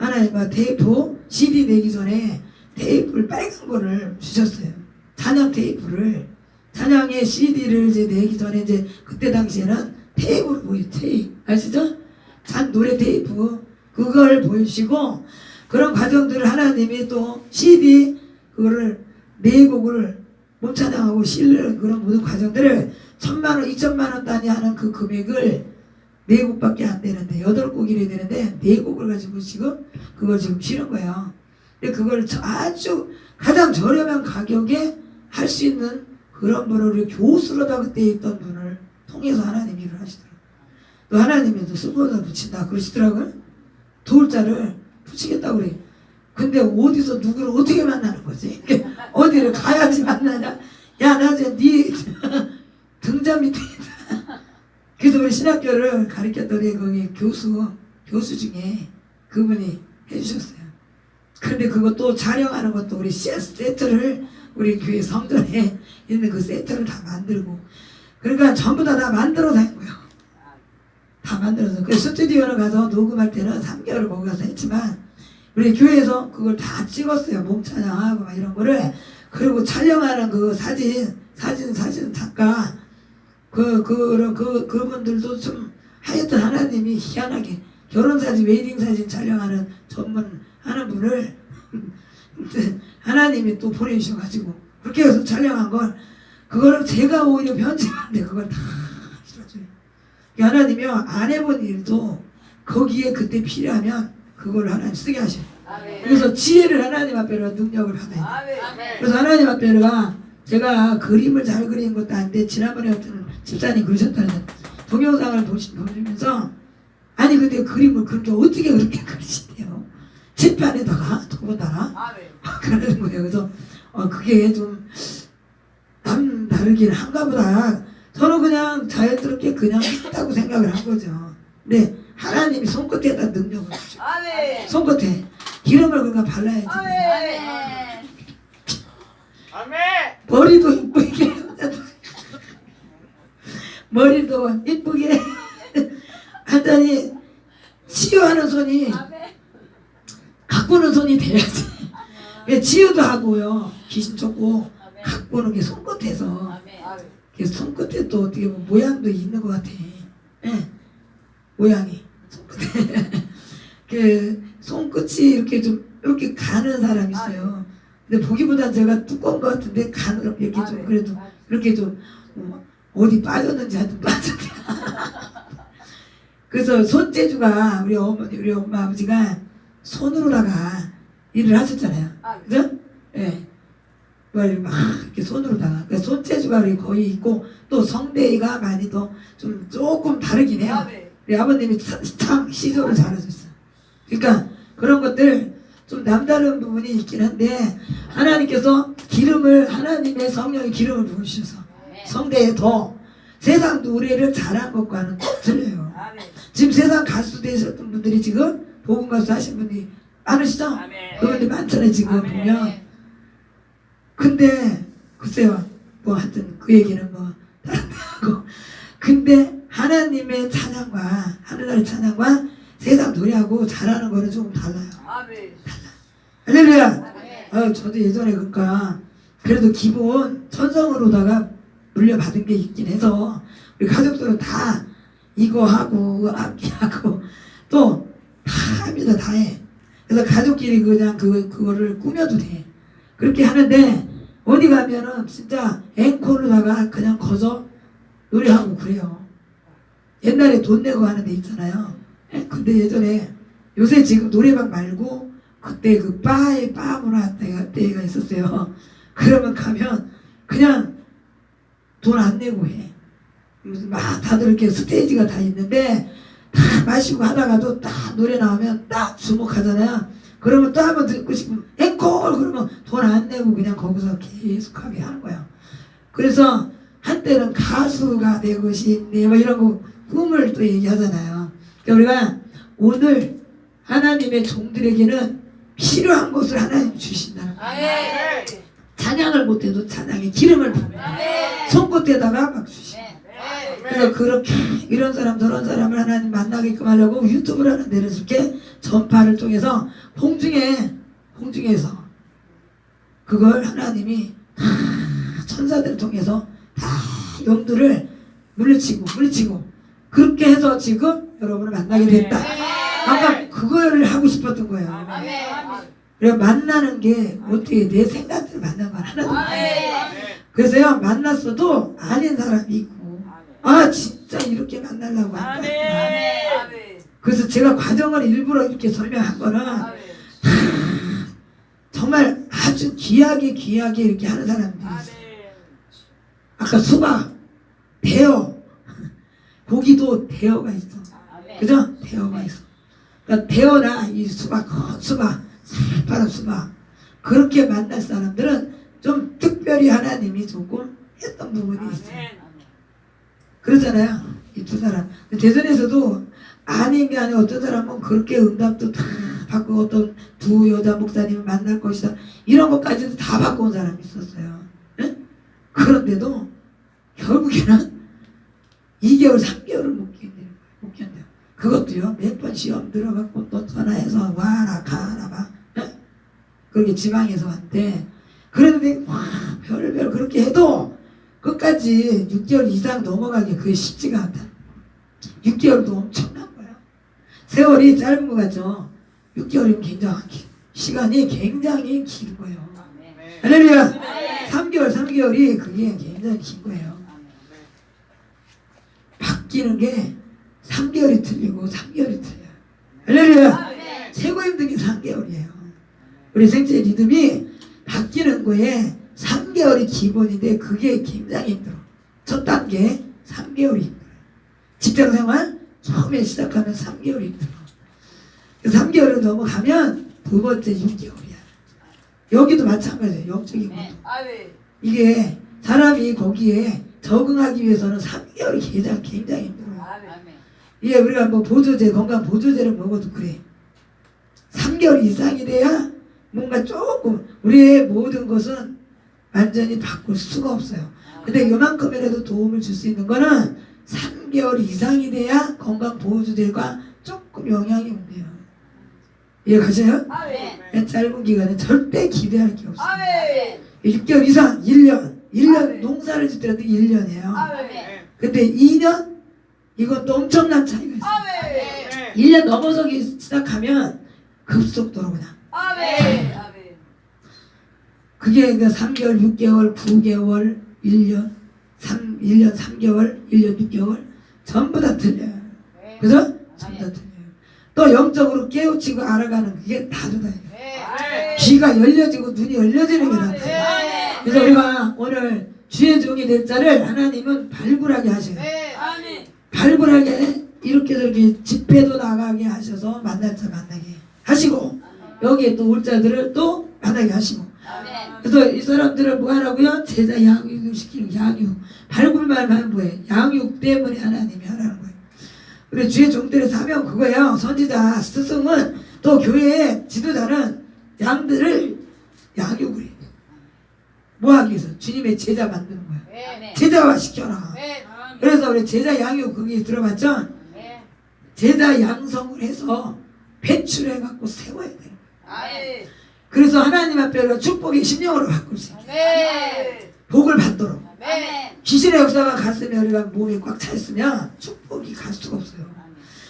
하나님과 테이프 CD 내기 전에 테이프를 빨간 거를 주셨어요. 찬양 테이프를 찬양의 CD를 이제 내기 전에 이제 그때 당시에는 테이프를 보여 테이프 아시죠? 찬 노래 테이프 그걸 보여주시고 그런 과정들을 하나님이 또 CD 그거를 네 곡을 몸 찬양하고 실는 그런 모든 과정들을 천만 원, 이천만 원 단위 하는 그 금액을 네 곡밖에 안 되는데 여덟 곡이래야 되는데 네 곡을 가지고 지금 그걸 지금 실은 거예요. 근데 그걸 저- 아주 가장 저렴한 가격에 할 수 있는 그런 분을 교수로다 그때 있던 분을 통해서 하나님 일을 하시더라고요. 또 하나님이 또 스포다 붙인다 그러시더라고요. 도울자를 붙이겠다고 그래. 근데 어디서 누구를 어떻게 만나는 거지? 어디를 가야지 만나냐? 야, 나 이제 네 등잔 밑에. 그래서 우리 신학교를 가르쳤더니 거기 교수, 교수 중에 그분이 해주셨어요. 그런데 그것도 촬영하는 것도 우리 세- 세트를 우리 교회 성전에 있는 그 세트를 다 만들고 그러니까 전부 다 다 만들어서 한 거예요. 다 만들어서 그 스튜디오를 가서 녹음할 때는 3개월을 거기 가서 했지만 우리 교회에서 그걸 다 찍었어요. 몸 찬양하고 막 이런 거를 그리고 촬영하는 그 사진 사진 사진 작가 그 그런 그 그분들도 좀 하여튼 하나님이 희한하게 결혼 사진 웨딩 사진 촬영하는 전문 하는 분을 하나님이 또 보내주셔가지고 그렇게 해서 촬영한 걸 그거를 제가 오히려 편집하는데 그걸 다 실어줘요. 하나님이 안 해본 일도 거기에 그때 필요하면 그걸 하나님 쓰게 하셔요. 그래서 지혜를 하나님 앞에로 능력을 받아요. 아멘. 그래서 하나님 앞에가 제가 그림을 잘 그리는 것도 아닌데 지난번에 어떤 집사님 그러셨다는 동영상을 보시, 보시면서 아니 근데 그림을 그렇게 어떻게 그렇게 그리신대요 칠판에다가 더군다나 아멘. 그러는 거예요 그래서 어, 그게 좀 남다르긴 한가 보다 저는 그냥 자연스럽게 그냥 했다고 생각을 한 거죠 근데 하나님이 손끝에다 능력을 주죠 아멘. 손끝에 기름을 그러니까 발라야지 아멘. 아멘. 머리도 머리도 이쁘게. 하더니 치유하는 손이. 가꾸는 손이 돼야지. 왜 치유도 하고요. 귀신 쫓고. 가꾸는 게 손끝에서. 손끝에 또 어떻게 보면 모양도 있는 것 같아. 예. 모양이. 손끝에. 그 손끝이 이렇게 좀 이렇게 가는 사람 있어요. 근데 보기보다 제가 두꺼운 것 같은데 가는 이렇게 좀. 그래도 그렇게 좀 어, 어디 빠졌는지 하여튼 빠졌대. 그래서 손재주가 우리 어머니 우리 엄마 아버지가 손으로다가 일을 하셨잖아요. 아멘. 그죠? 예. 그걸 막 이렇게 손으로다가 그 손재주가 우리 거의 있고 또 성대가 많이 더좀 조금 다르긴 해요. 아멘. 우리 아버님이 참- 참 시조를 잘하셨어요. 그러니까 그런 것들 좀 남다른 부분이 있긴 한데 하나님께서 기름을 하나님의 성령의 기름을 부으셔서 성대에 더 세상 노래를 잘한 것과는 틀려요. 지금 세상 가수 되셨던 분들이 지금 복음 가수 하신 분이 많으시죠? 그분들 많잖아요 지금 아멘. 보면. 근데 글쎄요 뭐 하여튼 그 얘기는 뭐 다른 데 하고 근데 하나님의 찬양과 하늘나라의 찬양과 세상 노래하고 잘하는 거는 조금 달라요. 아멘. 할렐루야. 아, 저도 예전에 그러니까 그래도 기본 천성으로다가 물려받은 게 있긴 해서 우리 가족들은 다 이거 하고 악기하고 또 다 합니다 다 해. 그래서 가족끼리 그냥 그 그거를 꾸며도 돼. 그렇게 하는데 어디 가면은 진짜 앵콜로다가 그냥 거저 노래하고 그래요. 옛날에 돈 내고 하는 데 있잖아요. 예, 근데 예전에 요새 지금 노래방 말고 그때 그 바에 바 문화 때가, 때가 있었어요. 그러면 가면 그냥 돈 안 내고 해. 막 다들 이렇게 스테이지가 다 있는데 다 마시고 하다가도 딱 노래 나오면 딱 주목하잖아요. 그러면 또 한 번 듣고 싶으면 앵콜 그러면 돈 안 내고 그냥 거기서 계속하게 하는 거야. 그래서 한때는 가수가 되고 싶네 뭐 이런 거 꿈을 또 얘기하잖아요. 그러니까 우리가 오늘 하나님의 종들에게는 필요한 것을 하나님 주신다는 거예요. 찬양을 못해도 찬양의 기름을 아멘. 손끝에다가 막 주시면 아멘. 그래서 그렇게 이런 사람 저런 사람을 하나님 만나게끔 하려고 유튜브를 하나 내려줄게 전파를 통해서 홍중에 홍중에서 그걸 하나님이 다 천사들을 통해서 다 영들을 물리치고 물리치고 그렇게 해서 지금 여러분을 만나게 됐다. 아까 그거를 하고 싶었던 거예요. 그래 만나는 게 어떻게 내 생각대로 만나는 건 하나도 없어요. 그래서요 만났어도 아닌 사람이 있고 아 진짜 이렇게 만나려고 한다. 그래서 제가 과정을 일부러 이렇게 설명한 거는 정말 아주 귀하게 귀하게 이렇게 하는 사람들이 있어요. 아까 수박, 대어, 고기도 대어가 있어. 그죠? 대어가 있어. 그러니까 대어나 이 수박, 큰 수박, 수박 그렇게 만날 사람들은 좀 특별히 하나님이 조금 했던 부분이 있어요. 그러잖아요. 이 두 사람. 대전에서도 아닌 게 아니라 어떤 사람은 그렇게 응답도 다 받고 어떤 두 여자 목사님을 만날 것이다. 이런 것까지도 다 받고 온 사람이 있었어요. 예? 그런데도 결국에는 2개월, 3개월을 못 견뎌요. 못 견뎌요. 그것도요, 몇 번 시험 들어갖고 또 전화해서 와라, 가라, 막. 예? 그렇게 지방에서 왔대. 그런데 와, 별별 그렇게 해도 끝까지 6개월 이상 넘어가기 그게 쉽지가 않다. 6개월도 엄청난 거야. 세월이 짧은 거 같죠? 6개월이면 굉장히 기- 시간이 굉장히 긴 거예요. 할렐루야! 3개월, 3개월이 그게 굉장히 긴 거예요. 바뀌는 게 3개월이 틀리고 3개월이 틀려요. 할렐루야! 최고 힘든 게 3개월이에요. 우리 생체 리듬이 바뀌는 거에 3개월이 기본인데 그게 굉장히 힘들어. 첫 단계 3개월이 힘들어요. 직장 생활 처음에 시작하면 3개월이 힘들어. 3개월을 넘어가면 두 번째 6개월이야. 여기도 마찬가지예요. 영적인 것도. 이게 사람이 거기에 적응하기 위해서는 3개월이 굉장히, 굉장히 힘들어요. 이게 우리가 뭐 보조제, 건강 보조제를 먹어도 그래. 3개월 이상이 돼야 뭔가 조금 우리의 모든 것은 완전히 바꿀 수가 없어요. 근데 요만큼이라도 도움을 줄 수 있는 거는 3개월 이상이 돼야 건강 보조제가 조금 영향이 온대요. 이해가세요? 짧은 기간에 절대 기대할 게 없어요. 6개월 이상, 1년, 1년 아멘. 농사를 짓더라도 1년이에요. 네. 근데 2년 이것도 엄청난 차이가 있어요. 1년 넘어서기 시작하면 급속도로 그냥 그게 그 3개월, 6개월, 9개월, 1년, 3, 1년 3개월, 1년 6개월 전부 다 틀려요. 그죠? 전부 다 틀려요. 또 영적으로 깨우치고 알아가는 그게 다르다. 귀가 열려지고 눈이 열려지는 게 다르다. 그래서 우리가 오늘 주의 종이 될 자를 하나님은 발굴하게 하셔요. 발굴하게 이렇게 저렇게 집회도 나가게 하셔서 만날 자 만나게 여기에 또올 자들을 또 만나게 하시고. 그래서 이 사람들을 뭐 하라고요? 제자 양육을 시키는 양육. 발굴만 하면 뭐예요? 양육 때문에 하나님이 하라는 거예요. 우리 주의 종들의 사명 그거예요. 선지자 스승은 또 교회의 지도자는 양들을 양육을 해요. 뭐 하기 위해서? 주님의 제자 만드는 거예요. 제자화 시켜라. 그래서 우리 제자 양육 거기 들어봤죠? 제자 양성을 해서 배출해 갖고 세워야 돼요. 그래서 하나님 앞에 축복의 심령으로 바꿀 수 있게 복을 받도록. 귀신의 역사가 갔으면 우리가 몸이 꽉 차 있으면 축복이 갈 수가 없어요.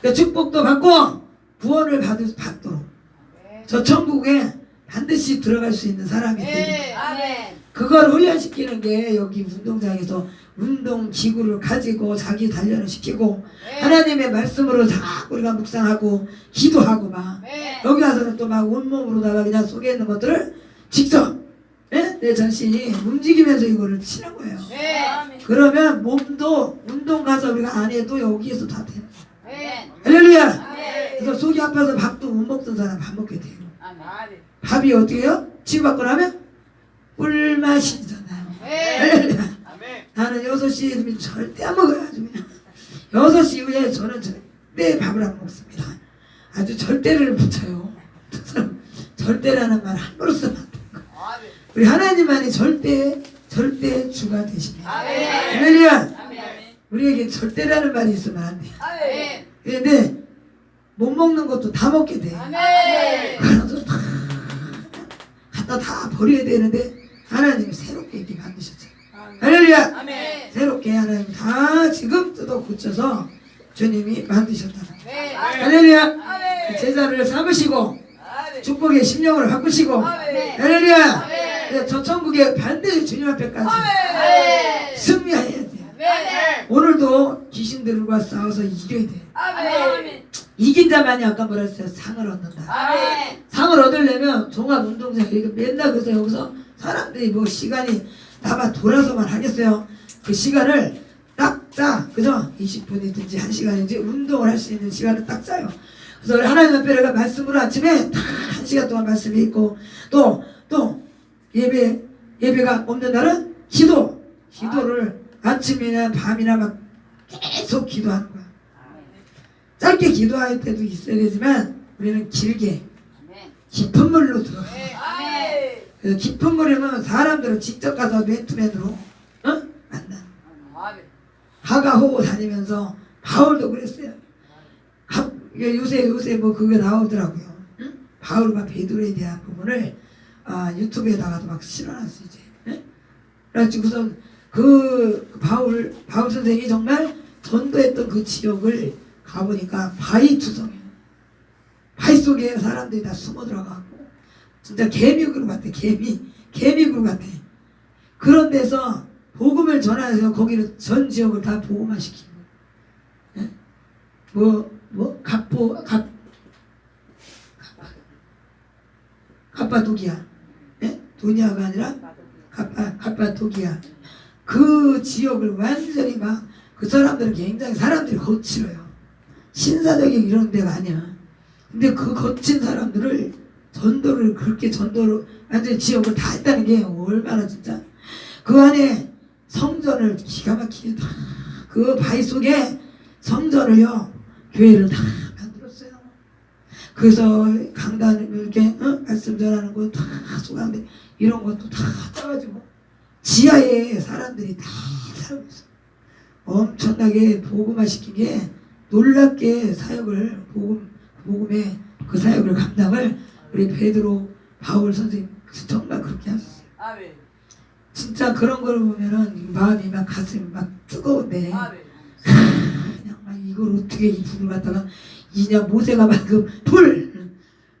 그러니까 축복도 받고 구원을 받을 받도록. 저 천국에 반드시 들어갈 수 있는 사람이 되는 거예요. 그걸 훈련시키는 게 여기 운동장에서 운동 기구를 가지고 자기 단련을 시키고 하나님의 말씀으로 다 우리가 묵상하고 기도하고 막 여기 와서는 또 막 온몸으로다가 그냥 속에 있는 것들을 직접 예? 내 자신이 움직이면서 이거를 치는 거예요. 그러면 몸도 운동 가서 우리가 안 해도 여기에서 다 되는 거예요. 할렐루야! 그래서 속이 아파서 밥도 못 먹던 사람 밥 먹게 돼요. 밥이 어떻게 해요? 치유받고 나면 꿀맛이잖아요. 할렐루야! 나는 6시 되면 절대 안 먹어요. 아주 그냥. 6시 이후에 저는 절대 밥을 안 먹습니다. 아주 절대를 붙여요. 절대라는 말 함부로 쓰면 안 돼요. 우리 하나님만이 절대, 절대 주가 되십니다. 할렐루야! 우리에게 절대라는 말이 있으면 안 돼. 아멘. 근데 못 먹는 것도 다 먹게 돼. 아멘. 그래서 다 갖다 다 버려야 되는데 하나님이 새롭게 이렇게 만드셨잖아요. 할렐루야! 아멘. 새롭게 하나님 다 지금 뜯어 고쳐서 주님이 만드셨다는 거예요. 네. 할렐루야! 아멘. 제자를 삼으시고 아멘. 축복의 심령을 바꾸시고. 할렐루야! 네, 저 천국에 반드시 주님 앞에까지. 승리해야 돼. 오늘도 귀신들과 싸워서 이겨야 돼. 아멘. 이긴 자만이 아까 뭐라 했어요? 상을 얻는다. 아멘. 상을 얻으려면 종합 운동장 이렇게 맨날 그래서 여기서 사람들이 뭐 시간이 나만 돌아서만 하겠어요. 그 시간을 딱 짜. 그죠? 20분이든지 1시간인지 운동을 할 수 있는 시간을 딱 짜요. 그래서 우리 하나님 앞에가 말씀으로 아침에 딱 1시간 동안 말씀이 있고 또 또 예배 예배가 없는 날은 기도 기도를 아 침이나 밤이나 막 계속 기도하는 거야. 짧게 기도할 때도 있어야 되지만 우리는 길게 깊은 물로 들어가. 그래서 깊은 물이면 사람들을 직접 가서 맨투맨으로 어? 만나. 아멘. 하가 호고 다니면서 바울도 그랬어요. 가- 이게 요새 요새 뭐 그게 나오더라고요. 응? 바울과 베드로에 대한 부분을 아, 유튜브에다가도 막 실어놨어 이제. 응? 그래가지고서 그 바울 바울 선생이 정말 전도했던 그 지역을 가보니까 바위 투성이에요. 바위 속에 사람들이 다 숨어 들어가고 진짜 개미굴 같아 개미 개미굴 같아. 그런 데서 복음을 전하여서 거기를 전 지역을 다 복음화 시키고 예? 뭐뭐 갑보 갑 갑바도기야 예? 도니아가 아니라 갑바 갑바도기야 그 지역을 완전히 막 그 사람들은 굉장히 사람들이 거칠어요 신사적인 이런 데가 아니야 근데 그 거친 사람들을 전도를 그렇게 전도를 완전히 지역을 다 했다는 게 얼마나 진짜 그 안에 성전을 기가 막히게 다 그 바위 속에 성전을요 교회를 다 만들었어요. 그래서 강단 이렇게 어? 말씀 전하는 거 다 소강대 이런 것도 다 짜가지고 지하에 사람들이 다 살고 있어. 엄청나게 복음화 시킨 게 놀랍게 사역을 복음 복음의 그 사역을 감당을 우리 베드로 바울 선생님 정말 그렇게 하셨어요. 아멘. 진짜 그런 걸 보면은 마음이 막 가슴이 막 뜨거운데 아멘. 그냥 막 이걸 어떻게 이 불을 갖다가 이냐 모세가 방금 불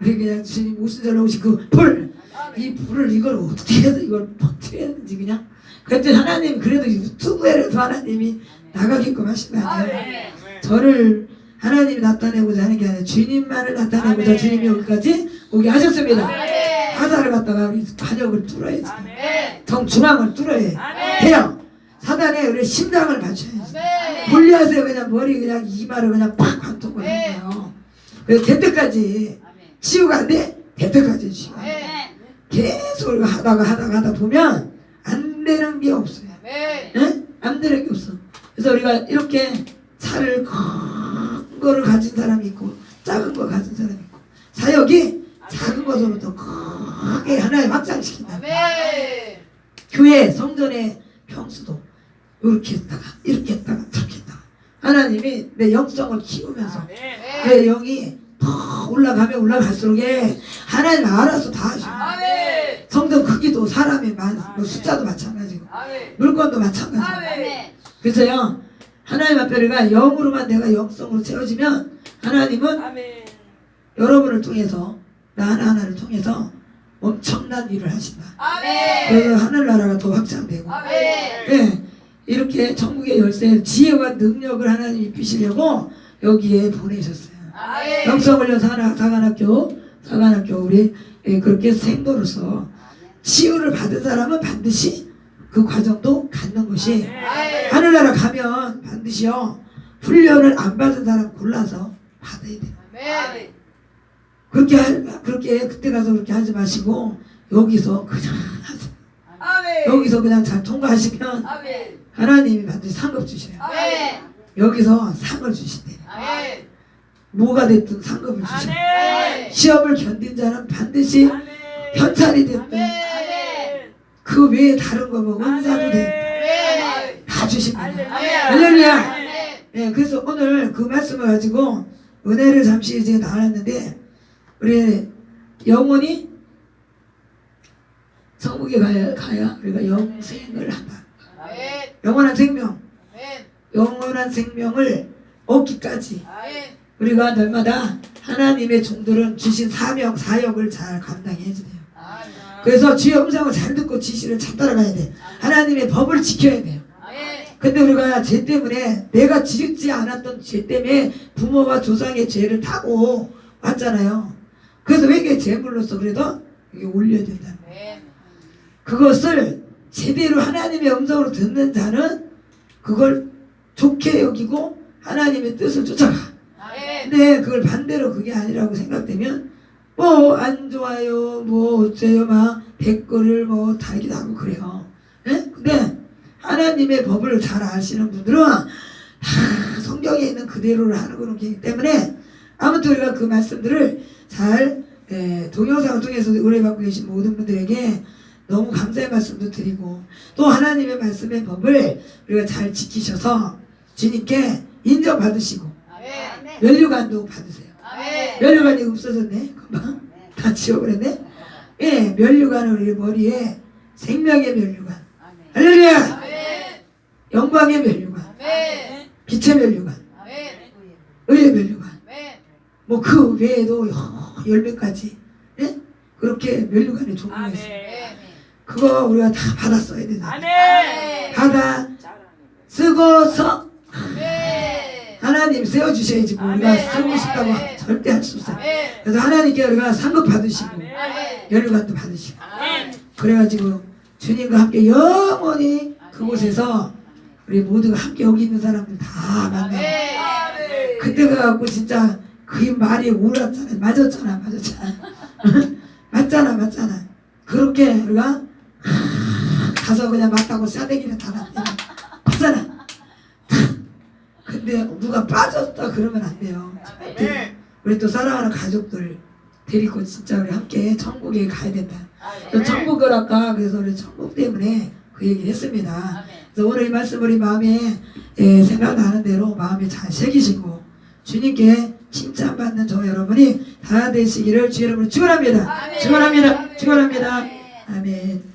우리 그냥 주님 오순절에 오신 그 불 이 불을 이걸 어떻게 해서 이걸 퍼뜨려야 되는지 그냥 그랬더니 하나님 그래도 유튜브에라도 하나님이 나가게끔 하신 거 아니에요. 저를 하나님이 나타내고자 하는 게 아니라 주님만을 나타내고자. 주님이 여기까지 오게 하셨습니다 아멘. 하사를 갖다가 우리 관역을 뚫어야지 아멘. 정중앙을 뚫어야 해 아멘. 돼요. 사단의 우리 심장을 맞춰야지. 골리앗에 그냥 머리 그냥 이마를 그냥 팍 관통을 네. 한 거예요. 그래서 될 때까지 치유가 안 돼? 될 때까지 치유. 아멘. 계속 이거 하다가 하다가 하다 보면 안 되는 게 없어요. 아멘. 예? 안 되는 게 없어. 그래서 우리가 이렇게 살을 큰 거를 가진 사람이 있고 작은 거 가진 사람이 있고 사역이 작은 것으로부터 크게 하나에 확장시킨다. 아멘. 교회 성전의 평수도 이렇게 했다가 이렇게 했다가 저렇게 했다가 하나님이 내 영성을 키우면서 아멘. 내 영이 더 올라가면 올라갈수록 에 하나님 알아서 다 하셔 아멘. 성전 크기도 사람의 많, 뭐 숫자도 마찬가지고 아멘. 물건도 마찬가지고 아멘. 그래서요 하나님 앞에 우리가 영으로만 내가 영성으로 채워지면 하나님은 아멘. 여러분을 통해서 나 하나하나를 통해서 엄청난 일을 하신다 아멘. 그래서 하늘나라가 더 확장되고 아멘. 예, 이렇게 천국의 열쇠, 지혜와 능력을 하나님 입히시려고 여기에 보내셨어요. 아멘. 영성훈련 사관- 사관학교, 사관학교 우리 예, 그렇게 생도로서 치유를 받은 사람은 반드시 그 과정도 갖는 것이 아멘. 하늘나라 가면 반드시요 훈련을 안 받은 사람 골라서 받아야 돼요. 아멘. 그렇게 할, 그렇게 그때 가서 그렇게 하지 마시고 여기서 그냥 하세요. 아멘. 여기서 그냥 잘 통과하시면 아멘. 하나님이 반드시 상급 주셔요. 아멘. 여기서 상을 주신대요. 아멘. 뭐가 됐든 상급을 주셔요. 아멘. 시험을 견딘 자는 반드시 아멘. 현찰이 됐든 아멘. 그 외에 다른 거뭐 은사도 됐든 아멘. 다 주십니다. 할렐루야. 예, 그래서 오늘 그 말씀을 가지고 은혜를 잠시 이제 나눴는데 우리 영혼이 성국에 가야 가야 우리가 영생을 한다. 영원한 생명. 영원한 생명을 얻기까지. 우리가 날마다 하나님의 종들은 주신 사명 사역을 잘 감당해야 돼요. 아멘. 그래서 주의 음성을 잘 듣고 지시를 잘 따라가야 돼. 하나님의 법을 지켜야 돼요. 근데 우리가 죄 때문에 내가 지지 않았던 죄 때문에 부모와 조상의 죄를 타고 왔잖아요. 그래서 회개 제물로서 그래도 이게 올려야 된다. 아멘. 그것을 제대로 하나님의 음성으로 듣는 자는 그걸 좋게 여기고 하나님의 뜻을 쫓아가. 아멘. 근데 그걸 반대로 그게 아니라고 생각되면 뭐 안 좋아요 뭐 어째요 막 댓글을 뭐 달기도 하고 그래요 예? 근데 하나님의 법을 잘 아시는 분들은 다 성경에 있는 그대로를 하는 거기 때문에 아무튼 우리가 그 말씀들을 잘 예, 동영상을 통해서 의뢰받고 계신 모든 분들에게 너무 감사의 말씀도 드리고 또 하나님의 말씀의 법을 우리가 잘 지키셔서 주님께 인정받으시고. 면류관도 받으세요. 면류관이 없어졌네. 금방 다 지워버렸네. 예, 면류관은 우리 머리에 생명의 면류관. 할렐루야! 영광의 면류관. 빛의 면류관. 의의 면류관. 뭐 그 외에도 열몇 가지. 예? 그렇게 면류관의 종류가 있어요. 그거 우리가 다 받아 써야 되나. 아멘. 받아 쓰고서 아멘. 하나님 세워주셔야지 뭐 우리가. 쓰고 싶다고 아멘. 절대 할 수 없어요. 그래서 하나님께 우리가 상급 받으시고 아멘. 면류관도 받으시고 아멘. 그래가지고 주님과 함께 영원히 그곳에서 우리 모두가 함께 여기 있는 사람들 다 만나. 아멘. 그때 가갖고 진짜 그 말이 옳았잖아, 맞았잖아, 맞았잖아, 맞잖아, 맞잖아. 그렇게 우리가 가서 그냥 맞다고 싸대기를 달았대. 맞잖아. 근데 누가 빠졌다 그러면 안 돼요. 아멘. 우리 또 사랑하는 가족들 데리고 진짜 우리 함께 천국에 가야 된다. 또 아멘. 천국을 아까 그래서 우리 천국 때문에 그 얘기를 했습니다. 그래서 오늘 이 말씀 우리 마음에 예, 생각나는 대로 마음에 잘 새기시고 주님께 칭찬받는 저 여러분이 다 되시기를 주 여러분 축원합니다. 축원합니다. 축원합니다. 아멘.